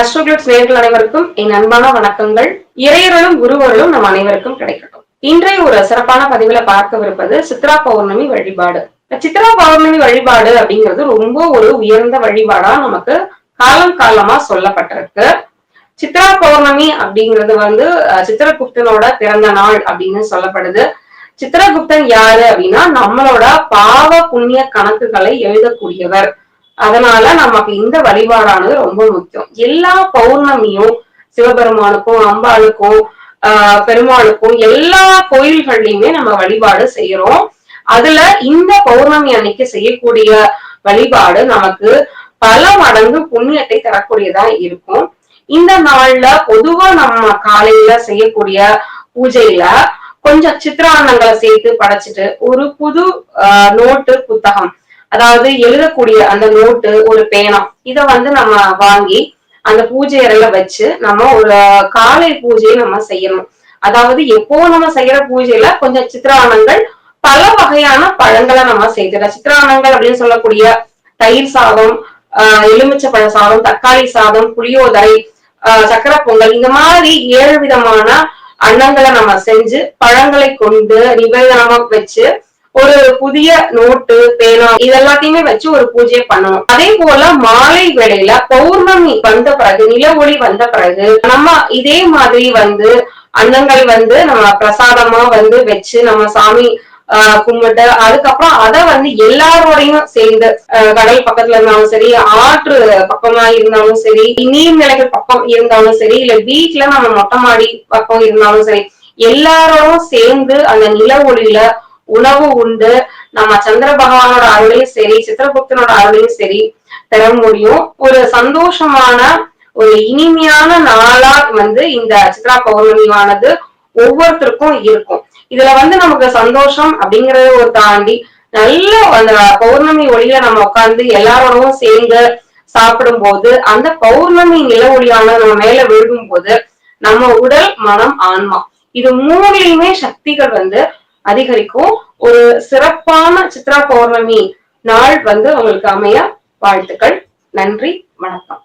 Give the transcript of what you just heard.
ஆஸ்ட்ரோகிளிப்ஸ் நேர்கள் அனைவருக்கும் என் அன்பான வணக்கங்கள். இறையர்களும் குருவர்களும் நம் அனைவருக்கும் கிடைக்கட்டும். இன்றைய ஒரு சிறப்பான பதிவுல பார்க்கவிருப்பது சித்ரா பௌர்ணமி வழிபாடு. சித்ரா பௌர்ணமி வழிபாடு அப்படிங்கிறது ரொம்ப ஒரு உயர்ந்த வழிபாடா நமக்கு காலம் காலமா சொல்லப்பட்டிருக்கு. சித்ரா பௌர்ணமி அப்படிங்கிறது வந்து சித்திரகுப்தனோட பிறந்த நாள் அப்படின்னு சொல்லப்படுது. சித்திரகுப்தன் யாரு அப்படின்னா நம்மளோட பாவ புண்ணிய கணக்குகளை எழுதக்கூடியவர். அதனால நமக்கு இந்த வழிபாடானது ரொம்ப முக்கியம். எல்லா பௌர்ணமியும் சிவபெருமானுக்கும் அம்பாளுக்கும் ஆஹ் பெருமாளுக்கும் எல்லா கோயில்கள்லயுமே நம்ம வழிபாடு செய்யறோம் அதுல இந்த பௌர்ணமி அன்னைக்கு செய்யக்கூடிய வழிபாடு நமக்கு பல மடங்கு புண்ணியத்தை தரக்கூடியதா இருக்கும். இந்த நாள்ல பொதுவா நம்ம காலையில செய்யக்கூடிய பூஜையில கொஞ்சம் சித்திரானங்களை சேர்த்து படைச்சிட்டு ஒரு புது நோட்டு புத்தகம் அதாவது எழுதக்கூடிய அந்த நோட்டு ஒரு பேனா இத வந்து நம்ம வாங்கி அந்த பூஜை அறையில வச்சு நம்ம ஒரு காலை பூஜையை நம்ம செய்யணும். அதாவது எப்போ நம்ம செய்யற பூஜையில கொஞ்சம் சித்திரானங்கள் பல வகையான பழங்களை நம்ம செய்திடலாம். சித்திரானங்கள் அப்படின்னு சொல்லக்கூடிய தயிர் சாதம் ஆஹ் எலுமிச்சப்பழ சாதம் தக்காளி சாதம் புளியோதரை ஆஹ் சக்கரை பொங்கல் இந்த மாதிரி ஏழு விதமான அன்னங்களை நம்ம செஞ்சு பழங்களை கொண்டு நிவேதனமா வச்சு ஒரு புதிய நோட்டு பேனா இதெல்லாத்தையுமே வச்சு ஒரு பூஜையை பண்ணணும். அதே போல மாலை வேளையில பௌர்ணமி வந்த பிறகு நில ஒளி வந்த பிறகு நம்ம இதே மாதிரி வந்து அன்னங்கள் வந்து நம்ம பிரசாதமா வந்து வச்சு நம்ம சாமி கும்பிட்டு அதுக்கப்புறம் அத வந்து எல்லாரோடையும் சேர்ந்து கடல் பக்கத்துல இருந்தாலும் சரி ஆற்று பக்கமா இருந்தாலும் சரி நீர்நிலைகள் பக்கம் இருந்தாலும் சரி இல்ல வீட்டுல நம்ம மொட்டை மாடி பக்கம் இருந்தாலும் சரி எல்லாரோடும் சேர்ந்து அந்த நில ஒளியில உணவு உண்டு. நம்ம சந்திர பகவானோட அருளையும் சரி சித்திரகுப்தனோட அருளையும் சரி பெற முடியும். ஒரு சந்தோஷமான ஒரு இனிமையான நாளா வந்து இந்த சித்ரா பௌர்ணமியானது ஒவ்வொருத்தருக்கும் இருக்கும். இதுல வந்து நமக்கு சந்தோஷம் அப்படிங்கறத ஒரு தாண்டி நல்ல அந்த பௌர்ணமி ஒளியில நம்ம உட்காந்து எல்லாரோடவும் சேர்ந்து சாப்பிடும் போது அந்த பௌர்ணமி நில ஒளியானது நம்ம மேல விழுகும் போது நம்ம உடல் மனம் ஆன்மா இது மூணுலையுமே சக்திகள் வந்து அதிகரிக்கும். ஒரு சிறப்பான சித்ரா பௌர்ணமி நாள் வந்து உங்களுக்கு அமைய வாழ்த்துக்கள். நன்றி வணக்கம்.